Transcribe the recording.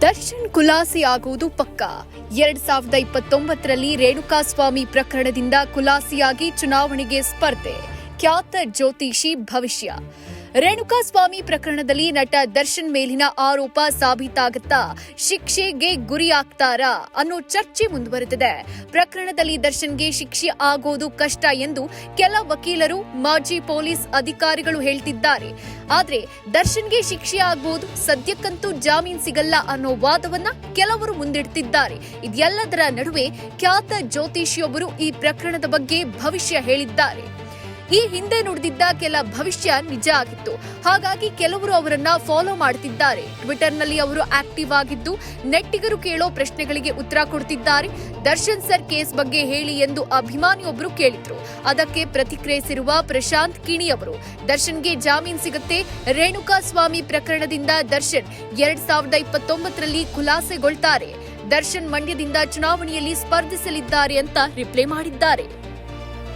ದರ್ಶನ್ ಖುಲಾಸೆ ಆಗುವುದು ಪಕ್ಕ. ಎರಡ್ ಸಾವಿರದ ಇಪ್ಪತ್ತೊಂಬತ್ತರಲ್ಲಿ ರೇಣುಕಾಸ್ವಾಮಿ ಪ್ರಕರಣದಿಂದ ಖುಲಾಸೆಯಾಗಿ ಚುನಾವಣೆಗೆ ಸ್ಪರ್ಧೆ. ಖ್ಯಾತ ಜ್ಯೋತಿಷಿ ಭವಿಷ್ಯ. ರೇಣುಕಾಸ್ವಾಮಿ ಪ್ರಕರಣದಲ್ಲಿ ನಟ ದರ್ಶನ್ ಮೇಲಿನ ಆರೋಪ ಸಾಬೀತಾಗುತ್ತಾ ಶಿಕ್ಷೆಗೆ ಗುರಿಯಾಗ್ತಾರಾ ಅನ್ನೋ ಚರ್ಚೆ ಮುಂದುವರೆದಿದೆ. ಪ್ರಕರಣದಲ್ಲಿ ದರ್ಶನ್ಗೆ ಶಿಕ್ಷೆ ಆಗೋದು ಕಷ್ಟ ಎಂದು ಕೆಲ ವಕೀಲರು, ಮಾಜಿ ಪೊಲೀಸ್ ಅಧಿಕಾರಿಗಳು ಹೇಳ್ತಿದ್ದಾರೆ. ಆದರೆ ದರ್ಶನ್ಗೆ ಶಿಕ್ಷೆ ಆಗುವುದು ಸದ್ಯಕ್ಕಂತೂ ಜಾಮೀನು ಸಿಗಲ್ಲ ಅನ್ನೋ ವಾದವನ್ನ ಕೆಲವರು ಮುಂದಿಡ್ತಿದ್ದಾರೆ. ಇದೆಲ್ಲದರ ನಡುವೆ ಖ್ಯಾತ ಜ್ಯೋತಿಷಿಯೊಬ್ಬರು ಈ ಪ್ರಕರಣದ ಬಗ್ಗೆ ಭವಿಷ್ಯ ಹೇಳಿದ್ದಾರೆ. ಈ ಹಿಂದೆ ನುಡಿದಿದ್ದ ಕೆಲ ಭವಿಷ್ಯ ನಿಜ ಆಗಿತ್ತು. ಹಾಗಾಗಿ ಕೆಲವರು ಅವರನ್ನ ಫಾಲೋ ಮಾಡ್ತಿದ್ದಾರೆ. ಟ್ವಿಟರ್ನಲ್ಲಿ ಅವರು ಆಕ್ಟಿವ್ ಆಗಿದ್ದು, ನೆಟ್ಟಿಗರು ಕೇಳೋ ಪ್ರಶ್ನೆಗಳಿಗೆ ಉತ್ತರ ಕೊಡ್ತಿದ್ದಾರೆ. ದರ್ಶನ್ ಸರ್ ಕೇಸ್ ಬಗ್ಗೆ ಹೇಳಿ ಎಂದು ಅಭಿಮಾನಿಯೊಬ್ಬರು ಕೇಳಿದ್ರು. ಅದಕ್ಕೆ ಪ್ರತಿಕ್ರಿಯಿಸಿರುವ ಪ್ರಶಾಂತ್ ಕಿಣಿ ಅವರು, ದರ್ಶನ್ಗೆ ಜಾಮೀನು ಸಿಗುತ್ತೆ. ರೇಣುಕಾ ಸ್ವಾಮಿ ಪ್ರಕರಣದಿಂದ ದರ್ಶನ್ ಎರಡ್ ಸಾವಿರದ ಇಪ್ಪತ್ತೊಂಬತ್ತರಲ್ಲಿ ಖುಲಾಸೆಗೊಳ್ತಾರೆ. ದರ್ಶನ್ ಮಂಡ್ಯದಿಂದ ಚುನಾವಣೆಯಲ್ಲಿ ಸ್ಪರ್ಧಿಸಲಿದ್ದಾರೆ ಅಂತ ರಿಪ್ಲೈ ಮಾಡಿದ್ದಾರೆ.